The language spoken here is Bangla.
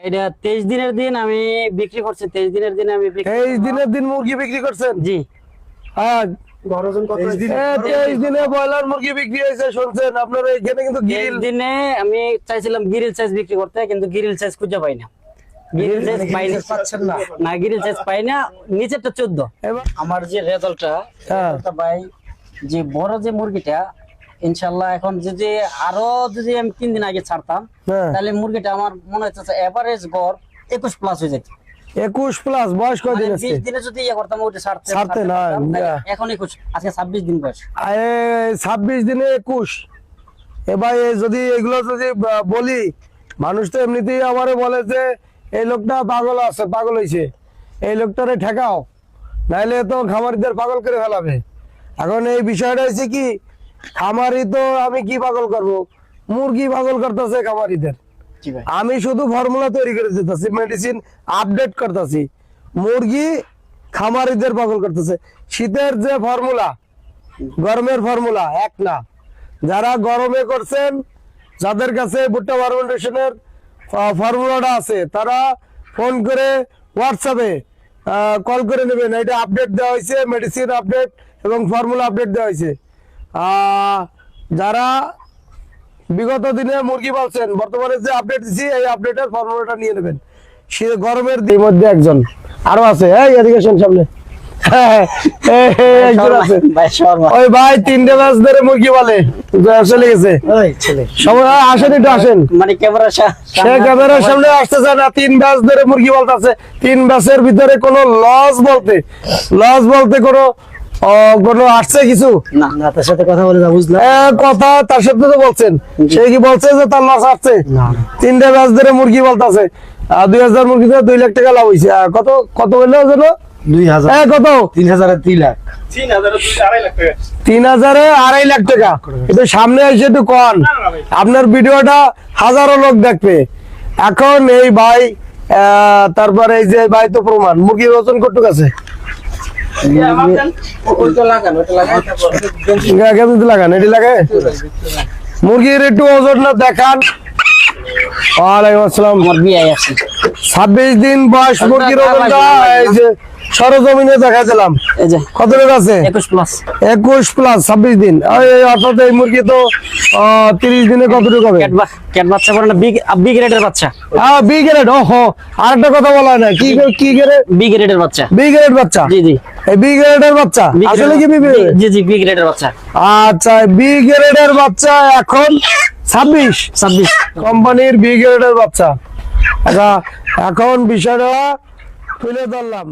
এটা তেইশ দিনের দিন আমি বিক্রি করছি তেইশ দিনের দিন আমি বিক্রি- তেইশ দিনের দিন মুরগি বিক্রি করছেন? জি। হ্যাঁ। দিনে ব্রয়লার মুরগি বিক্রি হয়েছে শুনছেন? আপনার এখানে কিন্তু গ্রিল দিনে আমি চাইছিলাম গিরিল সাইজ বিক্রি করতে কিন্তু গিরিল সাইজ খুঁজে পাই না। গিরিল পাই না। না। না গিরিল সাইজ পাই না নিচেরটা চোদ্দ। আমার যে রেজাল্টটা হ্যাঁ। রেজাল্টটা ভাই যে বড় যে মুরগিটা ইনশাল্লাহ এখন যদি আরও যদি আমি তিন দিন আগে ছাড়তাম হ্যাঁ। তাহলে মুরগিটা আমার মনে হচ্ছে এভারেজ গড় একুশ প্লাস হয়ে যেত। একুশ প্লাস বয়স মানে বিশ দিনে যদি ইয়ে করতাম ওটা ছাড়তে ছাড়তে না, পারতাম, তাহলে না। এখন একুশ আজকে ছাব্বিশ দিন বয়স। ছাব্বিশ দিনে একুশ। এবার যদি এগুলো যদি বলি মানুষ তো এমনিতেই আমারে বলে যে এই লোকটা পাগল আছে পাগল হয়েছে এই লোকটারে ঠেকাও। নাইলে তো খামারিদের পাগল করে ফেলাবে। এখন এই বিষয়টা হচ্ছে কি খামারি তো আমি কি পাগল করব? মুরগি পাগল করতেছে খামারিদের। আমি শুধু ফর্মুলা তৈরি করে দিতেছি মেডিসিন আপডেট করতেছি। মুরগি খামারিদের পাগল করতেছে। শীতের যে ফর্মুলা গরমের ফর্মুলা এক না। যারা গরমে করছেন যাদের কাছে ভুট্টা ফার্মেন্টেশনের ফর্মুলাটা আছে তারা ফোন করে হোয়াটসঅ্যাপে কল করে নেবেন। এটা আপডেট দেওয়া হয়েছে মেডিসিন আপডেট এবং ফর্মুলা আপডেট দেওয়া হয়েছে। যারা বিগত দিনে মুরগি পালছেন বর্তমানে যে আপডেট দিছি এই আপডেটের ফর্মুলাটা নিয়ে নেবেন। সে গরমের মধ্যে একজন আরও আছে। এই এদিকে সামনে। হ্যাঁ, ওই ভাই তিনটে মাস ধরে মুরগি চলে গেছে। ছেলে সবাই আসেন একটু আসেন। মানে ক্যামেরা সে ক্যামেরার সামনে আসতেছে না তিন ব্যাচ ধরে মুরগি পালতেছে। তিন ভিতরে কোনো লস বলতে লস বলতে কোনো আহ, আসছে কিছু? না না তার সাথে কথা বলে বুঝলাম কথা তার সাথে তো বলছেন। সে কি বলছে যে তার লস আসছে? তিনটে ব্যাচ ধরে মুরগি বলতেছে। দুই হাজার মুরগিতে দুই লাখ টাকা লাভ হয়েছে কত কত বলল যেন? দুই হাজার। কত? তিন হাজার দুই লাখ। তিন হাজারে আড়াই লাখ টাকা। কিন্তু সামনে এসে একটু কন। আপনার ভিডিওটা হাজারো লোক দেখবে। এখন এই ভাই আহ, তারপরে এই যে ভাই তো প্রমাণ। মুরগির ওজন কটুক আছে? লাগান এটি লাগে? মুরগির একটু ওজন না দেখান। ওয়ালাইকুম আসসালাম। আমার আছে ছাব্বিশ দিন বয়স মুরগির ওজনটা এই যে সরজমিনে দেখা যে। কত লোক আছে? একুশ প্লাস একুশ প্লাস ছাব্বিশ দিন। অর্থাৎ এই মুরগি তো তিরিশ দিনে কতটুকু হবে? বাচ্চা করে না বি গ্রেডের বাচ্চা। হ্যাঁ বি গ্রেড ও হো আরেকটা কথা বলা না কি কি গ্রেড বি গ্রেডের বাচ্চা। বি গ্রেড বাচ্চা? জি জি। এই বি গ্রেডের বাচ্চা? আসলে কি জি জি বি গ্রেডের বাচ্চা। আচ্ছা বি গ্রেডের বাচ্চা এখন ছাব্বিশ? ছাব্বিশ। কোম্পানির বি গ্রেডের বাচ্চা। আচ্ছা এখন বিষয়টা তুলে ধরলাম।